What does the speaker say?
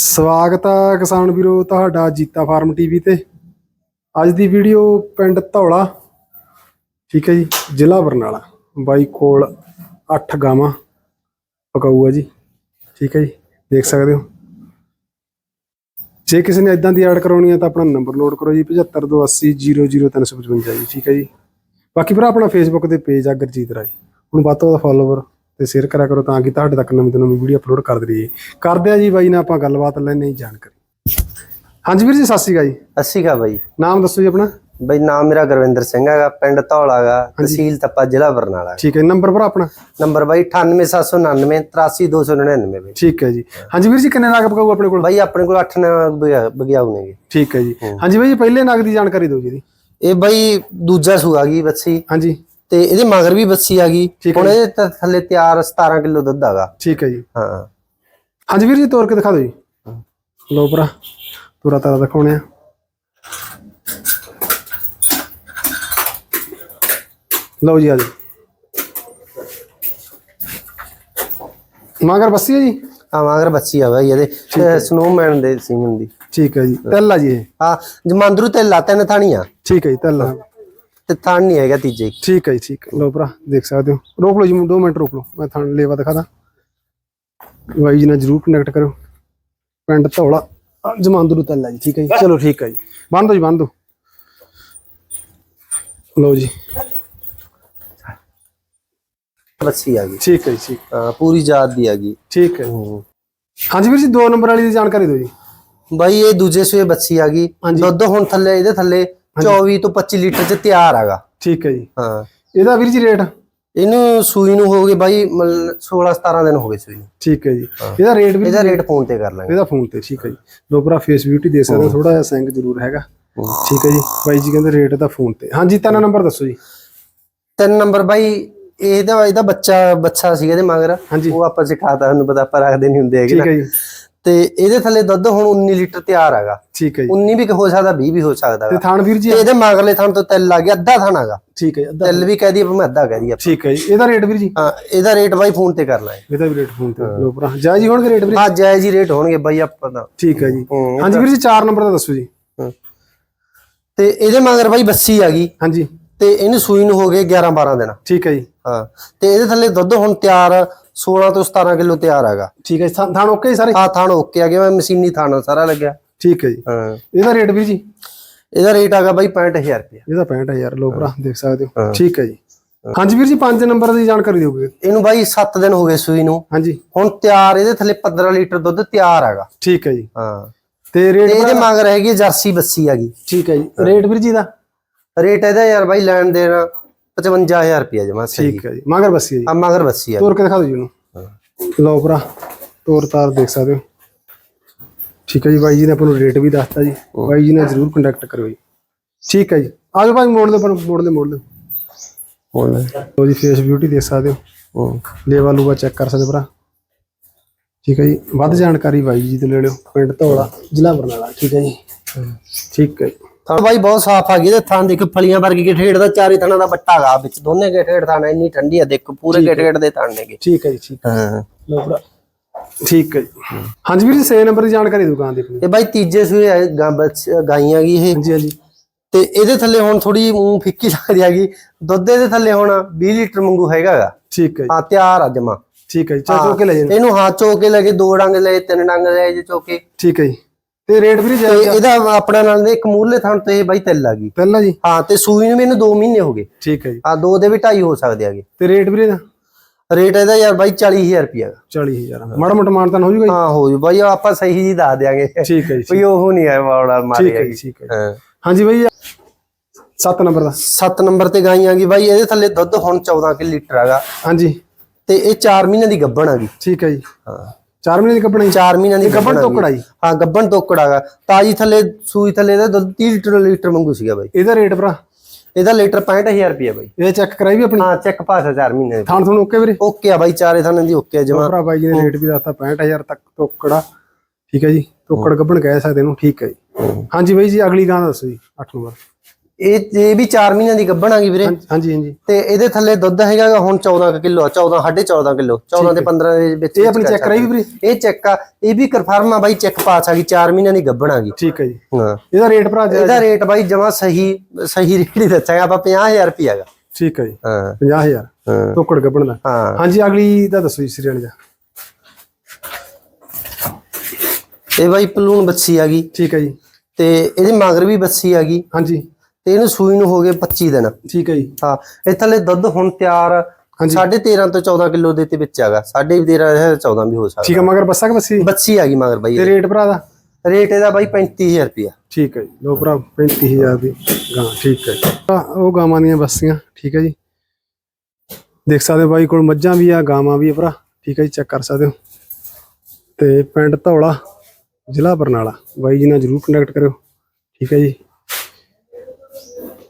ਸਵਾਗਤ ਹੈ ਕਿਸਾਨ ਵੀਰੋ ਤੁਹਾਡਾ ਜੀਤਾ ਫਾਰਮ ਟੀਵੀ ਤੇ। ਅੱਜ ਦੀ ਵੀਡੀਓ ਪਿੰਡ ਧੌਲਾ, ਠੀਕ ਹੈ ਜੀ, ਜ਼ਿਲ੍ਹਾ ਬਰਨਾਲਾ। ਬਾਈ ਕੋਲ 8 ਗਾਵਾਂ ਪਕਾਊ ਆ ਜੀ, ਠੀਕ ਹੈ ਜੀ, ਦੇਖ ਸਕਦੇ ਹੋ। ਜੇ ਕਿਸੇ ਨੇ ਇਦਾਂ ਦੀ ਐਡ ਕਰਾਉਣੀ ਹੈ ਤਾਂ ਆਪਣਾ ਨੰਬਰ ਨੋਟ ਕਰੋ ਜੀ 7528000355 ਜੀ, ਠੀਕ ਹੈ ਜੀ। ਬਾਕੀ ਭਰਾ, ਆਪਣਾ ਫੇਸਬੁੱਕ ਤੇ ਪੇਜ ਆ ਗੁਰਜੀਤ ਰਾਏ। ਹੁਣ ਵੱਧ ਤੋਂ ਵੱਧ ਫਾਲੋਵਰ ਤੇ ਸ਼ੇਅਰ ਕਰਿਆ ਕਰੋ ਤਾਂ ਕਿ ਤੁਹਾਡੇ ਤੱਕ ਨਵੀਂ ਤੋਂ ਨਵੀਂ ਵੀਡੀਓ ਅਪਲੋਡ ਕਰਦੇ ਰਹੀਏ। ਕਰਦੇ ਆ ਜੀ ਬਾਈ ਨਾਲ ਆਪਾਂ ਗੱਲਬਾਤ ਲੈਣੇ ਹੀ ਜਾਣਕਾਰੀ। ਹਾਂਜੀ ਵੀਰ ਜੀ ਸਤਿ ਸ਼੍ਰੀ ਅਕਾਲ ਜੀ। ਅੱਸੀ ਕਾ ਬਾਈ। ਨਾਮ ਦੱਸੋ ਜੀ ਆਪਣਾ? ਬਈ ਨਾਮ ਮੇਰਾ ਗੁਰਵਿੰਦਰ ਸਿੰਘ ਹੈਗਾ ਪਿੰਡ ਧੌਲਾਗਾ ਤਹਿਸੀਲ ਤੱਪਾ ਜ਼ਿਲ੍ਹਾ ਬਰਨਾਲਾ ਠੀਕ ਹੈ ਨੰਬਰ ਭਰਾ ਆਪਣਾ? ਨੰਬਰ ਬਾਈ 98799 83299 ਬਾਈ। ਠੀਕ ਹੈ ਜੀ। ਹਾਂਜੀ ਵੀਰ ਜੀ ਕਿੰਨੇ ਨਾਗ ਪਕਾਊ ਆਪਣੇ ਕੋਲ? ਬਾਈ ਆਪਣੇ ਕੋਲ 8 ਬਗਿਆਉ ਨੇਗੇ। ਠੀਕ ਹੈ ਜੀ। ਹਾਂਜੀ ਬਾਈ ਜੀ ਪਹਿਲੇ ਨਾਗ ਦੀ ਜਾਣਕਾਰੀ ਦਿਓ ਜੀ ਇਹ ਬਾਈ ਦੂਜਾ ਸੂ ਆ ਗਈ ਬੱਸੀ। ਹਾਂਜੀ। ਤੇ ਇਹਦੇ ਮਗਰ ਵੀ ਬੱਸੀ ਆ ਗਈ। ਹੈ ਹੁਣ ਇਹਦੇ ਤਾਂ ਥੱਲੇ ਤਿਆਰ 17 ਕਿਲੋ ਦੁੱਧ ਹੈਗਾ। ਠੀਕ ਹੈ ਜੀ। ਹਾਂ। ਹਾਂਜੀ ਵੀਰ ਜੀ ਤੋੜ ਕੇ ਦਿਖਾ ਦਿਓ ਜੀ। ਲਓ ਭਰਾ ਪੂਰਾ ਤਾਰਾ ਦਿਖਾਉਣੇ ਆ ਲਓ ਜੀ ਆ ਜੀ। ਮਗਰ ਬੱਸੀ ਹੈ ਜੀ? ਆ ਮਗਰ ਬੱਸੀ ਆ ਬਾਈ ਇਹਦੇ ਸਨੋਮੈਨ ਦੇ ਸੀਮਨ ਦੀ। ਠੀਕ ਹੈ ਜੀ ਤੈਲ ਆ ਜੀ ਆ ਜਮਾਂਦਰੂ ਤੇ ਲਾਤਨ ਥਾਣੀਆਂ। ਠੀਕ ਹੈ ਜੀ ਤੈਲ ਆ। ਤੇ ਥਾਣ ਨਹੀਂ ਹੈਗਾ ਤੀਜੇ ਠੀਕ ਹੈ ਜੀ ਠੀਕ ਹੈ। ਲਓ ਭਰਾ ਦੇਖ ਸਕਦੇ ਹੋ। ਰੋਕ ਲਓ ਜੀ 2 ਮਿੰਟ ਰੋਕ ਲਓ। ਮੈਂ ਤੁਹਾਨੂੰ ਲੇਵਾ ਦਿਖਾਦਾ। ਬਾਈ ਜੀ ਨਾਲ ਜਰੂਰ ਕਨੈਕਟ ਕਰੋ ਪਿੰਡ ਧੌਲਾ ਜਮਾਂਦਰੂ ਤੱਲ ਜੀ ਠੀਕ ਹੈ ਜੀ? ਚਲੋ ਠੀਕ ਹੈ ਜੀ। ਬੰਦ ਦੋ ਜੀ ਬੰਦ ਦੋ। ਲਓ ਜੀ। ਬੱਸੀ ਆ ਗਈ। ਠੀਕ ਹੈ ਜੀ ਠੀਕ। ਹਾਂ ਪੂਰੀ ਜਾਤ ਦੀ ਆ ਗਈ। ਠੀਕ ਹੈ। ਹੂੰ। ਹਾਂਜੀ ਵੀਰ ਜੀ 2 ਨੰਬਰ ਵਾਲੀ ਦੀ ਜਾਣਕਾਰੀ ਦਿਓ ਜੀ। ਬਾਈ ਇਹ ਦੂਜੇ ਸੂਏ ਬੱਸੀ ਆ ਗਈ। ਹਾਂਜੀ। ਦੁੱਧ ਹੁਣ ਥੱਲੇ ਇਹਦੇ ਥੱਲੇ 24 ਤੋਂ 25 ਲੀਟਰ ਚ ਤਿਆਰ ਹੈਗਾ। ਠੀਕ ਹੈ ਜੀ। ਹਾਂ। ਇਹਦਾ ਵੀਰ ਜੀ ਰੇਟ? ਇਹਨੂੰ ਸੂਈ ਨੂੰ ਹੋ ਗਏ ਬਾਈ 16 17 ਦਿਨ ਹੋ ਗਏ ਸੂਈ ਨੂੰ। ਠੀਕ ਹੈ ਜੀ। ਇਹਦਾ ਰੇਟ ਵੀ ਇਹਦਾ ਰੇਟ ਫੋਨ ਤੇ ਕਰ ਲਾਂਗੇ। ਇਹਦਾ ਫੋਨ ਤੇ ਠੀਕ ਹੈ ਜੀ। ਲੋ ਭਰਾ ਫੇਸ ਬਿਊਟੀ ਦੇ ਸਕਦੇ ਥੋੜਾ ਜਿਹਾ ਸਿੰਗ ਜ਼ਰੂਰ ਹੈਗਾ। ਠੀਕ ਹੈ ਜੀ। ਬਾਈ ਜੀ ਕਹਿੰਦੇ ਰੇਟ ਦਾ ਫੋਨ ਤੇ। ਹਾਂਜੀ ਤਿੰਨ ਨੰਬਰ ਦੱਸੋ ਜੀ। ਤਿੰਨ ਨੰਬਰ ਬਾਈ ਇਹਦਾ ਇਹਦਾ ਬੱਚਾ ਬੱਚਾ ਸੀ ਇਹਦੇ ਮਗਰ। ਉਹ ਆਪਾਂ ਸਿਖਾਤਾ ਤੁਹਾਨੂੰ ਪਤਾ ਆਪਾਂ ਰੱਖਦੇ ਨਹੀਂ ਹੁੰਦੇ ਹੈਗੇ ਠੀਕ ਹੈ ਜੀ। ਤੇ ਇਹਦੇ ਥੱਲੇ ਦੁੱਧ ਹੁਣ 19 ਲੀਟਰ ਤਿਆਰ ਹੈਗਾ। ਠੀਕ ਹੈ ਜੀ। 19 ਵੀ ਹੋ ਸਕਦਾ 20 ਵੀ ਹੋ ਸਕਦਾ ਤੇ ਹੈਗਾ। ਥਾਣ ਵੀਰ ਜੀ ਇਹਦੇ ਮਗਰਲੇ ਥਾਂ ਤੋਂ ਤਿਲ ਲੱਗ ਗਿਆ ਅੱਧਾ ਥਾਂ ਹੈਗਾ। ਠੀਕ ਹੈ ਜੀ, ਅੱਧਾ ਤਿਲ ਵੀ ਕਹਿ ਦਈਏ ਭਾਵੇਂ ਅੱਧਾ ਕਹਿ ਦਈਏ ਆਪਾਂ। ਠੀਕ ਹੈ ਜੀ। ਇਹਦਾ ਰੇਟ ਵੀਰ ਜੀ? ਹਾਂ ਇਹਦਾ ਰੇਟ ਬਾਈ ਫੋਨ ਤੇ ਕਰ ਲਾਂਗੇ ਇਹਦਾ ਵੀ ਰੇਟ ਫੋਨ ਤੇ। ਲੋ ਭਰਾ ਜਾਇਜ਼ ਹੀ ਹੋਣਗੇ ਰੇਟ ਵੀਰ? ਹਾਂ ਜਾਇਜ਼ ਹੀ ਰੇਟ ਹੋਣਗੇ ਬਾਈ ਆਪਾਂ ਦਾ। ਠੀਕ ਹੈ ਜੀ। ਹੂੰ, ਹਾਂਜੀ ਵੀਰ ਜੀ 4 ਨੰਬਰ ਦਾ ਦੱਸੋ ਜੀ। ਤੇ ਇਹਦੇ ਮਗਰ ਬਾਈ ਬੱਸੀ ਆ ਗਈ। ਹਾਂਜੀ। ਤੇ ਇਹਨੂੰ ਸੂਈ ਨੂੰ ਹੋ ਗਏ 11 12 ਦਿਨ। ਠੀਕ ਹੈ ਜੀ। ਹਾਂ ਤੇ ਇਹਦੇ ਥੱਲੇ ਦੁੱਧ ਹੁਣ ਤਿਆਰ 16 ਤੋਂ 17 ਕਿਲੋ ਤਿਆਰ ਹੈਗਾ। ਠੀਕ ਹੈ ਥਾਣ ਓਕੇ ਸਾਰੇ? ਆ ਥਾਣ ਓਕੇ ਆ ਗਿਆ ਮੈਂ ਮਸ਼ੀਨੀ ਥਾਣ ਸਾਰਾ ਲੱਗਿਆ। ਠੀਕ ਹੈ ਜੀ। ਹਾਂ। ਇਹਦਾ ਰੇਟ ਵੀਰ ਜੀ? ਇਹਦਾ ਰੇਟ ਹੈਗਾ ਬਾਈ 65000 ਰੁਪਏ ਇਹਦਾ 65000 ਲੋ ਭਰਾ ਦੇਖ ਸਕਦੇ ਹੋ। ਹਾਂ। ਠੀਕ ਹੈ ਜੀ। ਹਾਂਜੀ ਵੀਰ ਜੀ 5 ਨੰਬਰ ਦੀ ਜਾਣਕਾਰੀ ਦਿਓਗੇ? ਇਹਨੂੰ ਬਾਈ 7 ਦਿਨ ਹੋ ਗਏ ਸੂਈ ਨੂੰ। ਹਾਂਜੀ। ਹੁਣ ਤਿਆਰ ਇਹਦੇ ਥੱਲੇ 15 ਲੀਟਰ ਦੁੱਧ ਤਿਆਰ ਹੈਗਾ। ਠੀਕ ਹੈ ਜੀ। ਹਾਂ। ਤੇ ਰੇਟ ਇਹਦੇ ਮਗਰ ਹੈਗੀ ਜਰਸੀ ਬੱਸੀ ਹੈਗੀ। ਠੀਕ ਹੈ ਜੀ। ਰੇਟ ਵੀਰ ਜੀ ਦਾ? ਰੇਟ ਇਹਦਾ ਯਾਰ ਬਾਈ ਲੈਣ ਦੇਣ 55000 ਰੁਪਏ ਜਮਾ ਸਹੀ। ਠੀਕ ਹੈ ਜੀ। ਮਗਰ ਬੱਸੀ ਹੈ ਜੀ। ਆ ਮਗਰ ਬੱਸੀ ਆ ਤੋਰ ਕੇ ਦਿਖਾ ਦਿਓ ਜੀ ਉਹਨੂੰ। ਲਓ ਭਰਾ ਤੋਰ ਤਾਰ ਦੇਖ ਸਕਦੇ ਹੋ। ਠੀਕ ਹੈ ਜੀ ਬਾਈ ਜੀ ਨੇ ਆਪਾਂ ਨੂੰ ਰੇਟ ਵੀ ਦੱਸਤਾ ਜੀ। ਬਾਈ ਜੀ ਨਾਲ ਜਰੂਰ ਕੰਟੈਕਟ ਕਰਿਓ ਜੀ। ਠੀਕ ਹੈ ਜੀ। ਆਜੋ ਭਾਈ ਮੋੜ ਦੇ ਪਰ ਮੋੜ ਦੇ ਮੋੜ ਦੇ ਹੁਣ ਲਓ। ਜੀ ਫੇਸ ਬਿਊਟੀ ਦੇਖ ਸਕਦੇ ਹੋ। ਹੂੰ। ਲੇਵਾ ਲੂਵਾ ਚੈੱਕ ਕਰ ਸਕਦੇ ਭਰਾ। ਠੀਕ ਹੈ ਜੀ ਵੱਧ ਜਾਣਕਾਰੀ ਬਾਈ ਜੀ ਤੋਂ ਲੈ ਲਿਓ। ਪਿੰਡ ਧੌਲਾ ਜ਼ਿਲ੍ਹਾ ਬਰਨਾਲਾ। ਠੀਕ ਹੈ ਜੀ। ਠੀਕ ਹੈ ਥਾਂ ਬਾਈ ਬਹੁਤ ਸਾਫ਼ ਆ ਗਈ ਤੇ ਥਾਂ ਦੇਖ ਫਲੀਆਂ ਵਰਗੀ ਗਠੇੜ ਦਾ ਚਾਰੇ ਥਾਂ ਦਾ ਬੱਟਾ ਗਾ ਵਿੱਚ। ਦੋਨੇ ਗਠੇੜ ਥਾਂ ਇੰਨੀ ਠੰਡੀ ਆ ਦੇਖ ਪੂਰੇ ਗਠੇੜ ਦੇ ਥਾਂ ਨੇਗੇ। ਠੀਕ ਹੈ ਜੀ ਠੀਕ ਹਾਂ। ਲਓ ਭਰਾ। ਠੀਕ ਹੈ ਜੀ। ਹਾਂਜੀ ਵੀਰ 6 ਨੰਬਰ ਦੀ ਜਾਣਕਾਰੀ ਦੁਕਾਨ ਦੀ। ਇਹ ਬਾਈ ਤੀਜੇ ਸੂਏ ਆ, ਗਾਈਆਂ ਗਈ ਇਹ। ਹਾਂਜੀ ਹਾਂਜੀ। ਤੇ ਇਹਦੇ ਥੱਲੇ ਹੁਣ ਥੋੜੀ ਮੂੰਹ ਫਿੱਕੀ ਲੱਗਦੀ ਹੈਗੀ। ਦੁੱਧ ਇਹਦੇ ਥੱਲੇ ਹੁਣ 20 ਲੀਟਰ ਵਾਂਗੂ ਹੈਗਾਗਾ ਠੀਕ ਹੈ ਜੀ। ਹਾਂ ਤਿਆਰ ਆ ਜਮਾ। ਠੀਕ ਹੈ ਜੀ ਕੇ ਲੈ ਜਾਣ। ਇਹਨੂੰ ਹੱਥ ਚੋ ਕੇ ਲਗੇ ਦੋ ਡੰਗ ਲਏ ਤਿੰਨ ਡੰਗ ਲਏ ਜੇ ਚੋਕੇ। ਠੀਕ ਹੈ ਜੀ। ਤੇ ਰੇਟ ਵੀਰ ਜੀ ਤੇ ਇਹਦਾ ਆਪਣਾ ਨਾਲ ਦੇ ਇੱਕ ਮੂਰਲੇ ਥਣ ਤੇ ਬਾਈ ਤਿਲ ਆ ਗਈ। ਪਹਿਲਾਂ ਜੀ? ਹਾਂ ਤੇ ਸੂਈ ਨੂੰ ਮੈਨੂੰ 2 ਮਹੀਨੇ ਹੋ ਗਏ। ਠੀਕ ਹੈ ਜੀ। ਆ ਦੋ ਦੇ ਵੀ ਢਾਈ ਹੋ ਸਕਦੇ ਹੈਗੇ ਤੇ ਰੇਟ ਵੀਰੇ ਦਾ ਰੇਟ ਇਹਦਾ ਯਾਰ ਬਾਈ 40000 ਰੁਪਿਆ 40000 ਮਾੜਾ ਮੋਟਾ ਮਾਨਤਾਨ ਹੋ ਜੂਗਾ ਹਾਂ ਹੋ ਜੂ। ਬਾਈ ਆਪਾਂ ਸਹੀ ਜੀ ਦੱਸ ਦਿਆਂਗੇ। ਠੀਕ ਹੈ ਜੀ ਕੋਈ ਉਹ ਨਹੀਂ ਹੈ ਵਾੜਾ ਮਾਰੀ ਠੀਕ ਹੈ ਠੀਕ ਹੈ ਜੀ। ਹਾਂ। ਹਾਂਜੀ ਬਾਈ 7 ਨੰਬਰ ਦਾ। 7 ਨੰਬਰ ਤੇ ਗਾਈਆਂ ਗਈ। ਬਾਈ ਇਹਦੇ ਥੱਲੇ ਦੁੱਧ ਹੁਣ 14 ਕਿ ਲੀਟਰ ਹੈਗਾ। ਹਾਂਜੀ। ਤੇ ਇਹ 4 ਮਹੀਨੇ ਦੀ ਗੱਭਣ ਹੈਗੀ ਠੀਕ ਹੈ ਜੀ। ਹਾਂ। 4 ਮਹੀਨੇ ਦੀ ਕੱਪੜਾ ਜੀ 4 ਮਹੀਨਿਆਂ ਦੀ ਹੈਗੀ। ਟੋਕੜਾ ਜੀ? ਹਾਂ ਗੱਭਣ ਤੋਕੜਾ ਹੈਗਾ ਤਾਜੀ ਥੱਲੇ ਸੂਈ ਥੱਲੇ ਦਾ ਦੁੱਧ 30 ਲੀਟਰ ਲੀਟਰ ਵਾਂਗੂ ਸੀਗਾ ਬਾਈ। ਇਹਦਾ ਰੇਟ ਭਰਾ? ਇਹਦਾ ਲੀਟਰ 65000 ਰੁਪਿਆ ਬਾਈ। ਇਹ ਚੈੱਕ ਕਰਾਈ ਵੀ ਆਪਣੀ? ਹਾਂ ਚੈੱਕ ਪਾਸ 4 ਮਹੀਨੇ ਦੀ। ਥਾਣ ਤੁਹਾਨੂੰ ਓਕੇ ਵੀਰੇ? ਓਕੇ ਆ ਬਾਈ ਚਾਰੇ ਥਾਂ ਦੀ ਓਕੇ ਆ ਜਮਾ। ਭਰਾ ਬਾਈ ਜੀ ਨੇ ਰੇਟ ਵੀ ਦੱਸਤਾ 65000 ਤੱਕ ਟੋਕੜਾ ਠੀਕ ਹੈ ਜੀ? ਟੋਕੜ ਗੱਭਣ ਕਹਿ ਸਕਦੇ ਇਹਨੂੰ ਠੀਕ ਹੈ ਜੀ। ਹਾਂਜੀ ਬਾਈ ਜੀ ਅਗਲੀ ਗਾਂ ਦੱਸੋ ਜੀ 8 ਨੰਬਰ। ਇਹ ਇਹ ਵੀ 4 ਮਹੀਨਿਆਂ ਦੀ ਗੱਭਣ ਆ ਗਈ ਵੀਰੇ। ਹਾਂਜੀ ਹਾਂਜੀ ਤੇ ਇਹਦੇ ਥੱਲੇ ਦੁੱਧ ਹੈਗਾ ਹੁਣ 14 ਕਿਲੋ 14 14.5 ਕਿਲੋ 14 ਤੇ 15 ਦੇ ਵਿੱਚ ਇਹ ਆਪਣੀ ਚੈੱਕ ਕਰਾਈ ਵੀਰੇ? ਇਹ ਚੈੱਕ ਆ ਇਹ ਵੀ ਕਨਫਰਮ ਆ ਬਾਈ ਚੈੱਕ ਪਾਸ ਆ ਗਈ 4 ਮਹੀਨਿਆਂ ਦੀ ਗੱਭਣ ਆ ਗਈ। ਠੀਕ ਹੈ ਜੀ। ਹਾਂ। ਇਹਦਾ ਰੇਟ ਭਰਾ ਜੀ ਇਹਦਾ ਰੇਟ ਬਾਈ ਜਮਾ ਸਹੀ ਸਹੀ ਰੇਟ ਹੀ ਦੱਸਿਆ ਆਪਾਂ 50000 ਰੁਪਿਆ ਹੈਗਾ। ਠੀਕ ਹੈ ਜੀ। ਹਾਂ। 50000 ਹਾਂ। ਤੋਕੜ ਗੱਬਣ ਦਾ। ਹਾਂ। ਹਾਂਜੀ ਅਗਲੀ ਦਾ ਦੱਸੋ ਜੀ ਸਰੀਆਣ ਦਾ। ਇਹ ਬਾਈ ਪਲੂਣ ਬੱਸੀ ਆ ਗਈ। ਠੀਕ ਹੈ ਜੀ। ਤੇ ਇਹਦੀ ਮਗਰ ਵੀ ਬੱਸੀ ਆ ਗਈ। ਹਾਂਜੀ। ਤੇ ਇਹਨੂੰ ਸੂਈ ਨੂੰ ਹੋ ਗਏ 25 ਦਿਨ। ਠੀਕ ਹੈ ਜੀ। ਹਾਂ ਇਹ ਥੱਲੇ ਦੁੱਧ ਹੁਣ ਤਿਆਰ ਹਾਂਜੀ। 13.5 ਤੋਂ 14 ਕਿਲੋ ਦੇ ਤੇ ਵਿੱਚ ਹੈਗਾ। 13.5 ਹੈ 14 ਵੀ ਹੋ ਸਕਦਾ। ਠੀਕ ਹੈ ਮਗਰ ਬੱਸਾ ਕਿ ਬੱਸੀ? ਬੱਸੀ ਆ ਗਈ ਮਗਰ ਬਾਈ। ਤੇ ਰੇਟ ਭਰਾ ਦਾ? ਰੇਟ ਇਹਦਾ ਬਾਈ 35000 ਰੁਪਿਆ ਠੀਕ ਹੈ ਜੀ ਲੋ ਭਰਾ 35000 ਦੀ ਗਾਂ ਠੀਕ ਹੈ। ਉਹ ਗਾਵਾਂ ਦੀਆਂ ਬੱਸੀਆਂ ਠੀਕ ਹੈ ਜੀ। ਦੇਖ ਸਕਦੇ ਹੋ ਬਾਈ ਕੋਲ ਮੱਝਾਂ ਵੀ ਆ ਗਾਵਾਂ ਵੀ ਆ ਭਰਾ। ਠੀਕ ਹੈ ਜੀ ਚੈੱਕ ਕਰ ਸਕਦੇ ਹੋ। ਤੇ ਪਿੰਡ ਧੌਲਾ ਜ਼ਿਲ੍ਹਾ ਬਰਨਾਲਾ। ਬਾਈ ਜੀ ਨਾਲ ਜਰੂਰ ਕੰਟੈਕਟ ਕਰਿਓ। ਠੀਕ ਹੈ ਜੀ।